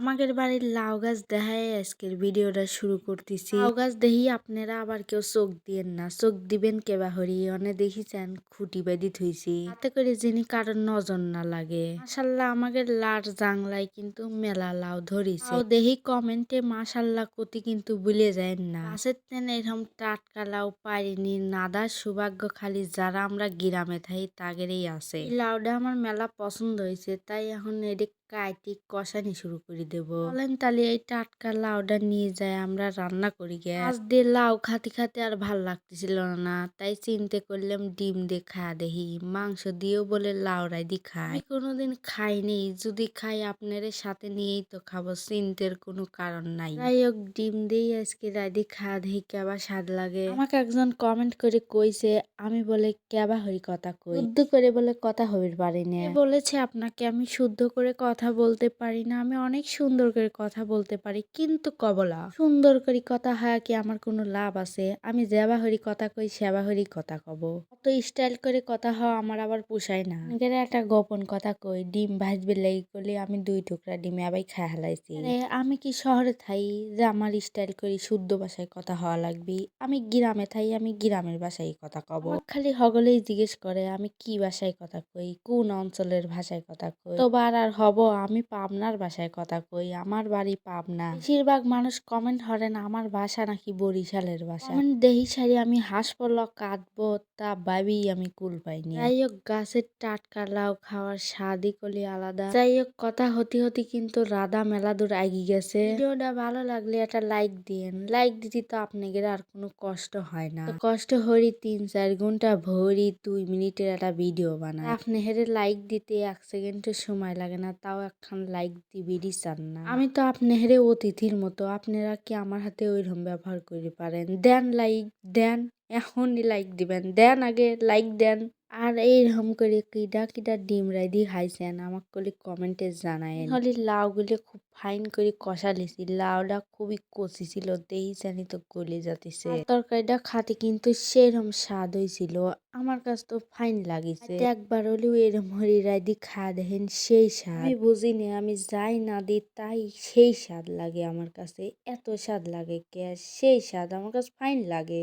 আমাদের বাড়ির লাউ গাছ দেখায় আজকের ভিডিওটা শুরু করতেছি। লাউ গাছ দেখি আপনারা আবার কেউ চোখ দিয়েন না। চোখ দিবেন কেবা হরি অনে দেখিছেন খুঁটি বেঁধি থইছি। তাতে করে যিনি কারোর নজর না লাগে। মাসাল্লাহ আমাদের লার জাংলায় কিন্তু মেলা লাউ ধরিছে। দেখি কমেন্টে মাসাল্লাহ কতি কিন্তু ভুলে যায় না। গাছের তেন এরকম টাটকা লাউ পারিনি নাদার সৌভাগ্য খালি যারা আমরা গ্রামে থাকি তাগেরই আছে। লাউটা আমার মেলা পছন্দ হয়েছে তাই এখন এদিক কাইটি কষানি শুরু করে দেব। বলেন তাহলে এই টাটকা লাউটা নিয়ে যায় আমরা রান্না করি গে আজ দিয়ে লাউ খাতে খাতে আর ভালো লাগতেছিল না তাই চিনতে করলাম ডিম দিয়ে খাওয়া দেখি মাংস দিয়েও বলে লাউরাই দি খাই। কোনোদিন খাইনি যদি খাই আপনার সাথে নিয়েই তো খাব চিন্তের কোনো কারণ নাই। যাই হোক ডিম দিয়েই আজকে রাইদি খাওয়া দেখি কেবা স্বাদ লাগে। আমাকে একজন কমেন্ট করে কইছে আমি বলে কেবা হরি কথা কই। শুদ্ধ করে বলে কথা হবির পারি না। বলেছে আপনাকে আমি শুদ্ধ করে কথা বলতে পারি না, আমি অনেক সুন্দর করে কথা বলতে পারি, কিন্তু কবলা। সুন্দর করে কথা হয় কি আমার কোনো লাভ আছে? আমি যেবা হরি কথা কই, সেবা হরি কথা কব। অত স্টাইল করে কথা হওয়া আমার আবার পোষায় না। একটা গোপন কথা কই, ডিম ভাজবে লেগে করলে আমি দুই টুকরা ডিমে আবার খায় হালাইছি। আমি কি শহরে থাই, যে আমার স্টাইল করে শুদ্ধ ভাষায় কথা হওয়া লাগবে? আমি গ্রামে থাই, আমি গ্রামের ভাষায় কথা কব। খালি হগলেই জিজ্ঞেস করে, আমি কি ভাষায় কথা কই, কোন অঞ্চলের ভাষায় কথা কই? তো বার আর হব আমি পাবনার ভাষায় কথা কই, আমার বাড়ি পাবনা। বেশিরভাগ মানুষ কমেন্ট হরেন আমার ভাষা নাকি বরিশালের ভাষা কমেন্ট দেহি সারি আমি হাসপল কাঁদবো তা ভাবি আমি কুল পাইনি। যাই হোক গাছের টাটকা লাউ খাওয়ার স্বাদই কলি আলাদা। যাই হোক কথা হতে হতে কিন্তু রাধা মেলা দূর আগি গেছে। ভিডিওটা ভালো লাগলে একটা লাইক দিন লাইক দিতে তো আপনাদের আর কোনো কষ্ট হয় না। কষ্ট হরি তিন চার ঘণ্টা ভরি দুই মিনিটের একটা ভিডিও বানায় আপনি হেরে লাইক দিতে এক সেকেন্ডের সময় লাগে না, তাও একখান লাইক দিবিরই চান না। আমি তো আপনি হেরে অতিথির মতো, আপনারা কি আমার হাতে ওইরকম ব্যবহার করে পারেন? দেন লাইক দেন, এখনই লাইক দিবেন। দেন আগে লাইক দেন। আর এইরকম করে কিডা কিডা ডিম রাইদি খাইছেন আমাকে কলি কমেন্টে জানায়েন। হলি লাউগুলি খুব ফাইন করে কষা লিছি লাউটা খুবই কচি ছিল দেহি জানি তো গলে যাতেছে। তরকারিটা খাতে কিন্তু সেরকম স্বাদ হয়েছিল আমার কাছ তো ফাইন লাগিছে। একবার হলেও এরম হরি রাইদি খা দেখেন সেই স্বাদ। আমি বুঝি বুঝিনি আমি যাই না দিই তাই সেই স্বাদ লাগে আমার কাছে এত স্বাদ লাগে কে সেই স্বাদ আমার কাছে ফাইন লাগে।